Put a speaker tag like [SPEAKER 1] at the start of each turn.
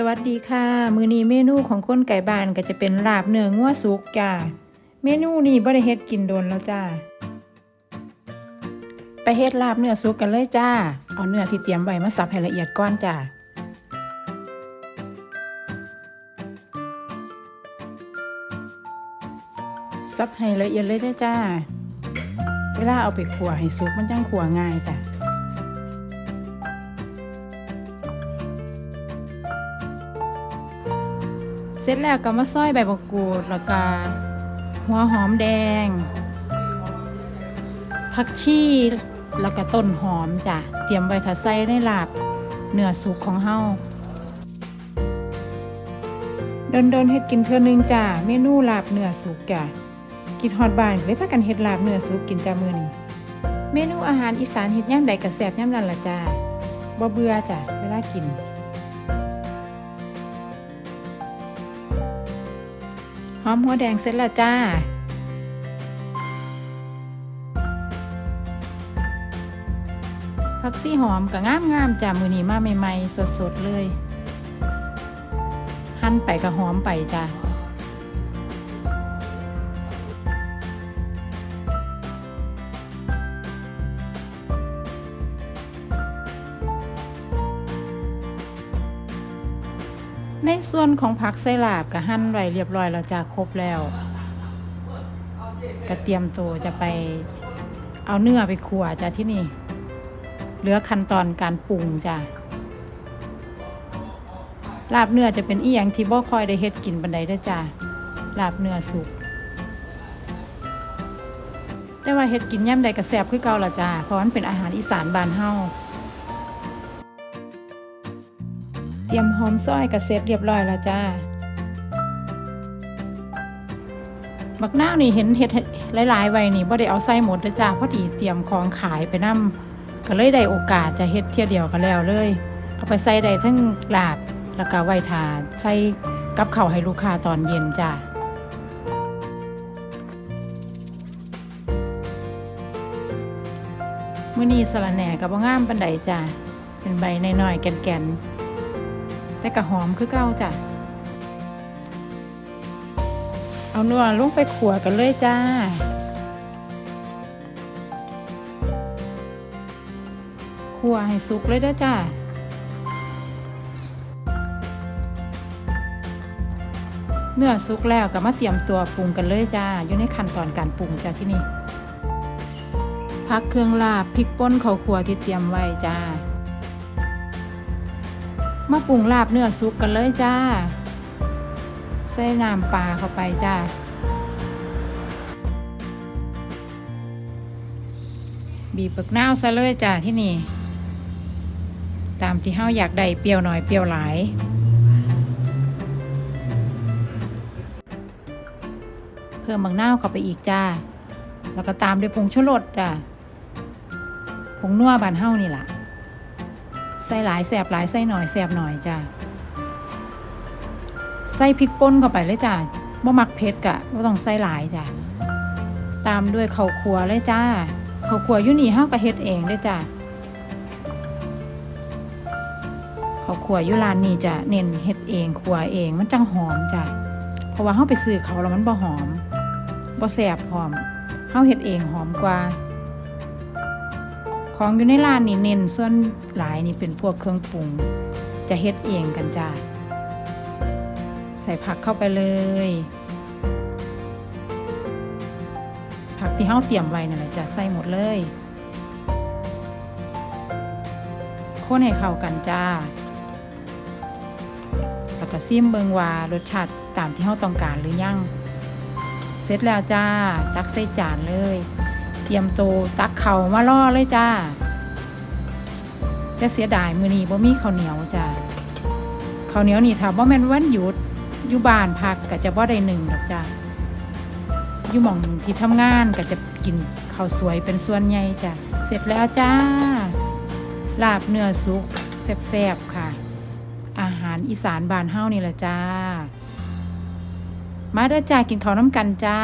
[SPEAKER 1] สวัสดีค่ะ มือนี้เมนูของคนไก่บ้านก็จะเป็นลาบเนื้องัวสุกจ้าเมนูนี้บ่ได้เฮ็ดกินโดนแล้วจ้าไปเฮ็ดลาบเนื้อสุกกันเลยจ้า เอาเนื้อที่เตรียมไว้มาสับให้ละเอียดก่อนจ้าสับให้ละเอียดเลยได้จ้า เวลาเอาไปขัวให้สุกมันจังขัวง่ายจ้ะ ร็จแล้วก็มาซอยใบมะกรูดแล้วก็หัวหอมแดงผักชีแล้วก็ต้นหอมจ้ะเตรียมไว้ถ้าใส่ในลาบเนื้อสุกของเฮาโดนๆเฮ็ดกินเทื่อนึงจ้ะเมนูลาบเนื้อสุกจ้ะกินฮอดบ้านเลยพากันเฮ็ดลาบเนื้อสุกกินจ้ามื้อนี้เมนูอาหารอีสานเฮ็ดยามใดก็แซ่บยามนั้นล่ะจ้าบ่เบื่อจ้ะเวลากิน อมหัวแดงเสร็จแล้วจ้า ผักซี่หอมก็งามงามจ้ามือนี้มาใหม่ๆ สดๆเลย หั่นไปก็หอมไปจ้า ในส่วนของผักไส้ลาบก็หั่นไว้เรียบร้อยแล้วจ้าครบแล้วก็เตรียมตัวจะไปเอาเนื้อไปขั่วจ้าที่นี่ เหลือขั้นตอนการปรุงจ้าลาบเนื้อจะเป็นอีหยังที่บ่ค่อยได้เฮ็ดกินบันไดเด้อจ้าลาบเนื้อสุกแต่ว่าเฮ็ดกินย่ำใดก็แซ่บคือเก่าละจ้าเพราะมันเป็นอาหารอีสานบ้านเฮา เตรียมหอมซอยกับเสร็จเรียบร้อยแล้วจ้าบักนาวนี่เห็นเห็ดหลายๆไว้นี่บ่ได้เอาใส่หมดเด้อจ้าพอดีเตรียมของขายไปนํก็เลยได้โอกาสจะเฮ็ดเที่ยเดียวกันแล้วเลย เอาไปใส่ได้ทั้งลาบแล้วก็ไว้ทาใส่กับข้าวให้ลูกค้าตอนเย็นจ้ามื้อนี้สะระแหน่กับบ่งามปานใดจ้าเป็นใบน้อยๆแก่นๆ แต่กระหอมคือเก้าจ้ะ เอาเนื้อลงไปขัวกันเลยจ้า ขัวให้สุกเลยด้จ้าเนื้อสุกแล้วก็มาเตรียมตัวปรุงกันเลยจ้า อยู่ในขั้นตอนการปรุงจ้าที่นี่ พักเครื่องลาบพริกป่นข้าวขัวที่เตรียมไว้จ้า มาปรุงลาบเนื้อซุปกันเลยจ้า ใส่น้ำปลาเข้าไปจ้า บีบปักนาวซะเลยจ้าที่นี่ ตามที่เฮาอยากได้เปรี้ยวหน่อยเปรี้ยวหลายเพิ่มบักนาวเข้าไปอีกจ้า แล้วก็ตามด้วยผงชูรสจ้าผงนัวบานเฮานี่แหละ ใส่หลายแสบหลายใส่หน่อยแสบหน่อยจ้าใส่พริกป่นเข้าไปเลยจ้าบ่มักเผ็ดกะบ่ต้องใส่หลายจ้าตามด้วยข้าวคั่วเลยจ้าข้าวคั่วอยู่นี่เฮาก็เฮ็ดเองเด้จ้าข้าวคั่วอยู่ร้านนี้จะเน้นเฮ็ดเองคั่วเองมันจังหอมจ้าเพราะว่าเฮาไปซื้อเขาแล้วมันบ่หอมบ่แซ่บหอมเฮาเฮ็ดเองหอมกว่า ของอยู่ในร้านนี่เน้นส่วนหลายนี่เป็นพวกเครื่องปรุง จะเฮ็ดเองกันจ้าใส่ผักเข้าไปเลย ผักที่เฮาเตรียมไว้นั่นแหละจะใส่หมดเลยคนให้เข้ากันจ้าแล้วก็ซิมเบิงว่ารสชาติตามที่เฮาต้องการหรือยัง เสร็จแล้วจ้าตักใส่จานเลย ตรียมโตวตักเข่ามาล่อเลยจ้าจะเสียดายมือนี้บ่มีข้าวเหนียวจ้าข้าวเหนียวนี่ถ้าบ่แม่นวันหยุดอยู่บ้านพักก็จะบ่ได้หนึ่งดอกจ้าอยู่หม่องที่ทำงานก็จะกินข้าวสวยเป็นส่วนใหญ่จ้ะเสร็จแล้วจ้า ลาบเนื้อสุกแซ่บๆค่ะ อาหารอีสานบานเฮานี่แหละจ้า มาเด้อจ้ากินข้าวน้ำกันจ้า